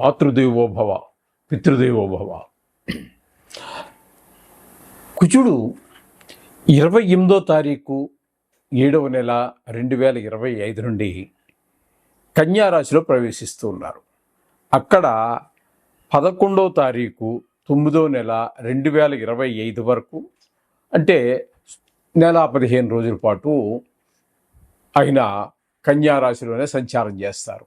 మాతృదేవోభవ పితృదేవోభవ కుజుడు ఇరవై ఎనిమిదో తారీఖు ఏడవ నెల రెండు వేల ఇరవై ఐదు నుండి కన్యారాశిలో ప్రవేశిస్తూ ఉన్నారు. అక్కడ పదకొండవ తారీఖు తొమ్మిదో నెల రెండు వేల ఇరవై ఐదు వరకు అంటే నెల పదిహేను రోజుల పాటు ఆయన కన్యారాశిలోనే సంచారం చేస్తారు.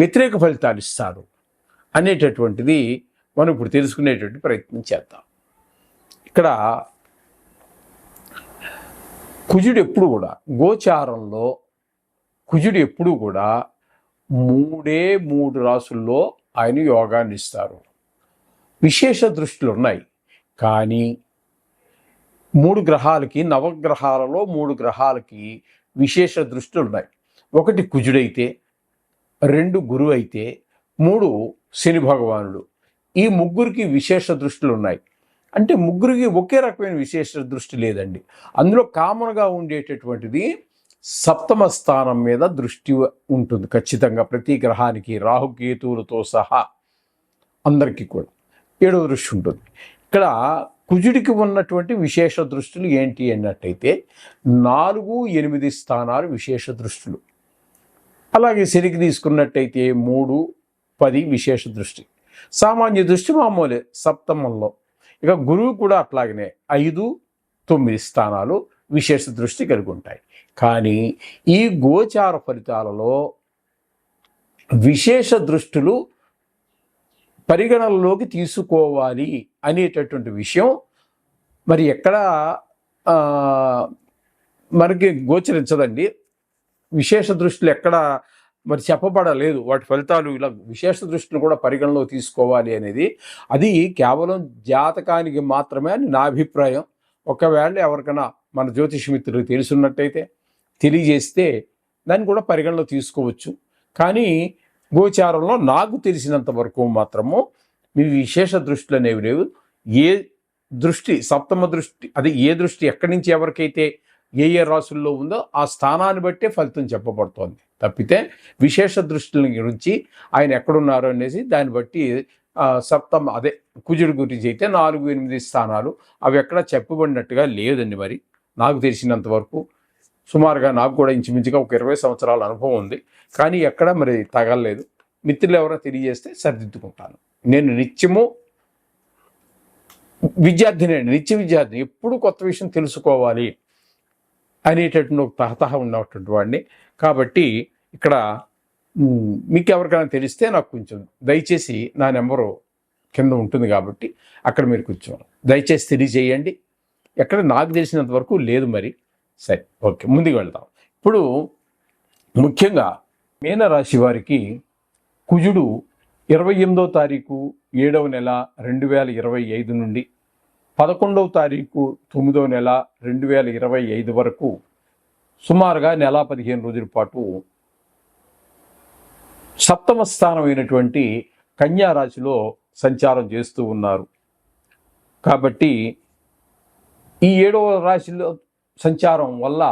వ్యతిరేక ఫలితాలు ఇస్తారు అనేటటువంటిది మనం ఇప్పుడు తెలుసుకునేటువంటి ప్రయత్నం చేద్దాం. ఇక్కడ కుజుడు ఎప్పుడు కూడా గోచారంలో కుజుడు ఎప్పుడు కూడా మూడే మూడు రాసుల్లో ఆయన యోగాన్ని ఇస్తారు. విశేష దృష్టిలు ఉన్నాయి. కానీ మూడు గ్రహాలకి నవగ్రహాలలో మూడు గ్రహాలకి విశేష దృష్టిలు ఉన్నాయి. ఒకటి కుజుడైతే రెండు గురువు అయితే మూడు శని భగవానుడు. ఈ ముగ్గురికి విశేష దృష్టిలు ఉన్నాయి. అంటే ముగ్గురికి ఒకే రకమైన విశేష దృష్టి లేదండి. అందులో కామన్గా ఉండేటటువంటిది సప్తమ స్థానం మీద దృష్టి ఉంటుంది ఖచ్చితంగా ప్రతి గ్రహానికి. రాహుకేతువులతో సహా అందరికీ కూడా ఏడవ దృష్టి ఉంటుంది. ఇక్కడ కుజుడికి ఉన్నటువంటి విశేష దృష్టిలు ఏంటి అన్నట్టయితే నాలుగు ఎనిమిది స్థానాలు విశేష దృష్టిలు. అలాగే శనికి తీసుకున్నట్టయితే మూడు పది విశేష దృష్టి. సామాన్య దృష్టి మామూలే సప్తమంలో. ఇక గురువు కూడా అట్లాగనే ఐదు తొమ్మిది స్థానాలు విశేష దృష్టి కలిగి ఉంటాయి. కానీ ఈ గోచార ఫలితాలలో విశేష దృష్టులు పరిగణనలోకి తీసుకోవాలి అనేటటువంటి విషయం మరి ఎక్కడ మనకి గోచరించదండి. విశేష దృష్టిలు ఎక్కడ మరి చెప్పబడలేదు. వాటి ఫలితాలు ఇలా విశేష దృష్టిని కూడా పరిగణలో తీసుకోవాలి అనేది. అది కేవలం జాతకానికి మాత్రమే అని నా అభిప్రాయం. ఒకవేళ ఎవరికైనా మన జ్యోతిష మిత్రులు తెలుసున్నట్టయితే తెలియజేస్తే దాన్ని కూడా పరిగణలో తీసుకోవచ్చు. కానీ గోచారంలో నాకు తెలిసినంత వరకు మాత్రము మీ విశేష దృష్టిలు అనేవి లేవు. ఏ దృష్టి సప్తమ దృష్టి అది ఏ దృష్టి ఎక్కడి నుంచి ఎవరికైతే ఏ ఏ రాసుల్లో ఉందో ఆ స్థానాన్ని బట్టే ఫలితం చెప్పబడుతోంది. తప్పితే విశేష దృష్టిని గురించి ఆయన ఎక్కడున్నారు అనేసి దాన్ని బట్టి సప్తం సప్తమ అదే కుజుడి గురించి అయితే నాలుగు ఎనిమిది స్థానాలు అవి ఎక్కడ చెప్పబడినట్టుగా లేదండి మరి. నాకు తెలిసినంత వరకు సుమారుగా నాకు కూడా ఇంచుమించుగా ఒక ఇరవై సంవత్సరాల అనుభవం ఉంది. కానీ ఎక్కడ మరి తగలలేదు. మిత్రులు ఎవరో తెలియజేస్తే సరిదిద్దుకుంటాను. నేను నిత్యము విద్యార్థిని నిత్య విద్యార్థిని. ఎప్పుడు కొత్త విషయం తెలుసుకోవాలి. అనేటటువంటి ఒక తహతహ ఉన్నటువంటి వాడిని. కాబట్టి ఇక్కడ మీకు ఎవరికైనా తెలిస్తే నాకు కొంచెం దయచేసి నా నెంబరు కింద ఉంటుంది కాబట్టి అక్కడ మీరు కొంచెం దయచేసి తెలియజేయండి. ఎక్కడ నాకు తెలిసినంత వరకు లేదు మరి. సరే ఓకే ముందుకు వెళ్దాం. ఇప్పుడు ముఖ్యంగా మీనరాశి వారికి కుజుడు ఇరవై ఎనిమిదో తారీఖు ఏడవ నెల రెండు వేల ఇరవై ఐదు నుండి పదకొండవ తారీఖు తొమ్మిదవ నెల రెండు వేల ఇరవై ఐదు వరకు సుమారుగా నెల పదిహేను రోజుల పాటు సప్తమ స్థానమైనటువంటి కన్యా రాశిలో సంచారం చేస్తూ ఉన్నారు. కాబట్టి ఈ ఏడవ రాశిలో సంచారం వల్ల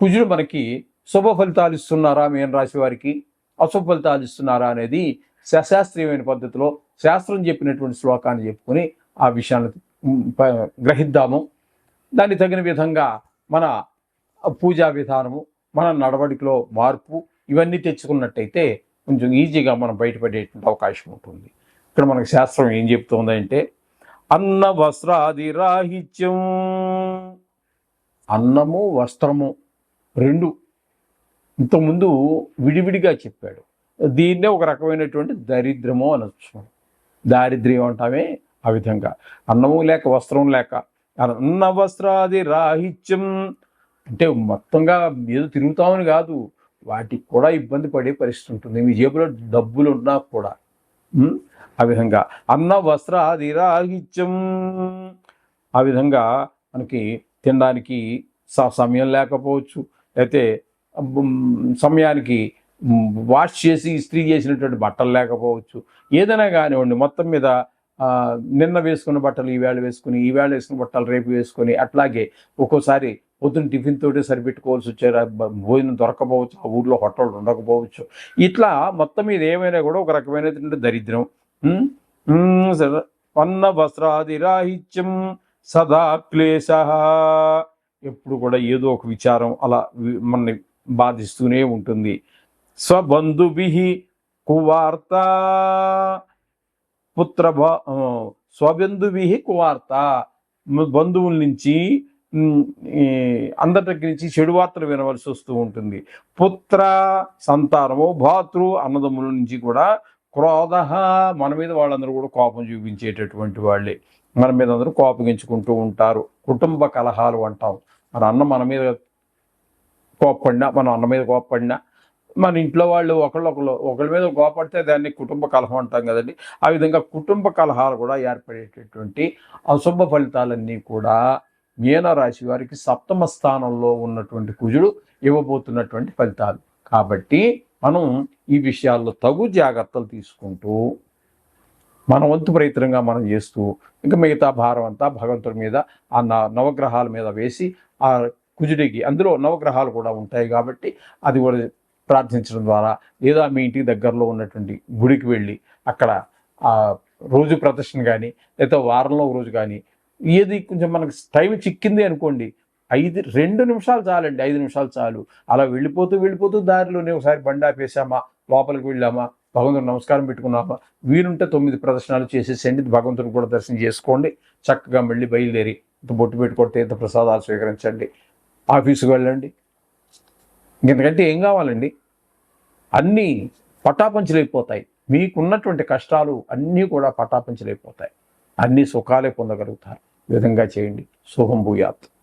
కుజుడు మనకి శుభ ఫలితాలు ఇస్తున్నారా మేన రాశి వారికి? అశుభ ఫలితాలు ఇస్తున్నారా అనేది శాస్త్రీయమైన పద్ధతిలో శాస్త్రం చెప్పినటువంటి శ్లోకాన్ని చెప్పుకొని ఆ విషయాన్ని గ్రహిద్దాము. దాన్ని తగిన విధంగా మన పూజా విధానము మన నడవడికలో మార్పు ఇవన్నీ తెచ్చుకున్నట్టయితే కొంచెం ఈజీగా మనం బయటపడేటువంటి అవకాశం ఉంటుంది. ఇక్కడ మనకు శాస్త్రం ఏం చెప్తుందంటే అన్న వస్త్రాది రాహిత్యం అన్నము వస్త్రము రెండు ఇంతకుముందు విడివిడిగా చెప్పాడు. దీన్నే ఒక రకమైనటువంటి దరిద్రము అనొచ్చు దారిద్ర్యం అంటామే ఆ విధంగా. అన్నము లేక వస్త్రం లేక అన్న వస్త్రాది రాహిత్యం. అంటే మొత్తంగా ఏదో తిరుగుతామని కాదు. వాటికి కూడా ఇబ్బంది పడే పరిస్థితి ఉంటుంది. మీ జేబులో డబ్బులు ఉన్నా కూడా. ఆ విధంగా. అన్న వస్త్రాదిరాహిత్యం ఆ విధంగా మనకి తినడానికి స- సమయం లేకపోవచ్చు. అయితే సమయానికి వాష్ చేసి ఇస్త్రీ చేసినటువంటి బట్టలు లేకపోవచ్చు. ఏదైనా కానివ్వండి మొత్తం మీద నిన్న వేసుకున్న బట్టలు ఈవేళ వేసుకుని ఈవేళ వేసుకున్న బట్టలు రేపు వేసుకొని అట్లాగే ఒక్కోసారి పొద్దున్న టిఫిన్ తోటే సరిపెట్టుకోవాల్సి వచ్చారు భోజనం దొరకపోవచ్చు ఆ ఊర్లో హోటల్ ఉండకపోవచ్చు. ఇట్లా మొత్తం మీద ఏమైనా కూడా ఒక రకమైనటువంటి దరిద్రం. ఉమ్, ఉమ్, సరే. అన్న వస్త్రాదిరాహిత్యం సదా క్లేశ. ఎప్పుడు కూడా ఏదో ఒక విచారం అలా మనని బాధిస్తూనే ఉంటుంది. స్వబంధుభి కువార్త పుత్ర భా- కువార్త. బంధువుల నుంచి ఈ అందరి దగ్గర నుంచి చెడు వార్తలు వినవలసి వస్తూ ఉంటుంది. పుత్ర సంతానము భాతృ అన్నదమ్ముల నుంచి కూడా క్రోధ మన మీద వాళ్ళందరూ కూడా కోపం చూపించేటటువంటి వాళ్ళే. మన మీద అందరూ కోపగించుకుంటూ ఉంటారు. కుటుంబ కలహాలు అంటాం. మన అన్న మన మీద కోప్పడినా మన అన్న మీద కోప్పడినా మన ఇంట్లో వాళ్ళు ఒకళ్ళొకరు ఒకళ్ళ మీద కోపడితే దాన్ని కుటుంబ కలహం అంటాం కదండి. ఆ విధంగా కుటుంబ కలహాలు కూడా ఏర్పడేటటువంటి అశుభ ఫలితాలన్నీ కూడా మీనరాశి వారికి సప్తమ స్థానంలో ఉన్నటువంటి కుజుడు ఇవ్వబోతున్నటువంటి ఫలితాలు. కాబట్టి మనం ఈ విషయాల్లో తగు జాగ్రత్తలు తీసుకుంటూ మన వంతు ప్రయత్నంగా మనం చేస్తూ ఇంకా మిగతా భారం అంతా భగవంతుడి మీద ఆ న- నవగ్రహాల మీద వేసి ఆ కుజుడికి అందులో నవగ్రహాలు కూడా ఉంటాయి కాబట్టి అది కూడా ప్రార్థించడం ద్వారా లేదా మీ ఇంటికి దగ్గరలో ఉన్నటువంటి గుడికి వెళ్ళి అక్కడ రోజు ప్రదర్శన కానీ లేదా వారంలో ఒక రోజు కానీ ఏది కొంచెం మనకు టైం చిక్కింది అనుకోండి ఐదు రెండు నిమిషాలు చాలండి ఐదు నిమిషాలు చాలు. అలా వెళ్ళిపోతూ వెళ్ళిపోతూ దారిలోనే ఒకసారి బండి ఆపేసామా లోపలికి వెళ్ళామా భగవంతుడు నమస్కారం పెట్టుకున్నామా వీలుంటే తొమ్మిది ప్రదర్శనలు చేసేసండి భగవంతుని కూడా దర్శనం చేసుకోండి చక్కగా మళ్ళీ బయలుదేరి బొట్టు పెట్టుకోండి తీర్థ ప్రసాదాలు స్వీకరించండి ఆఫీసుకు వెళ్ళండి. ఇంకెందుకంటే ఏం కావాలండి? అన్నీ పటాపంచలైపోతాయి. మీకున్నటువంటి కష్టాలు అన్నీ కూడా పటాపంచలైపోతాయి. అన్ని సుఖాలే పొందగలుగుతారు. విధంగా చేయండి. సుఖం భూయాత్.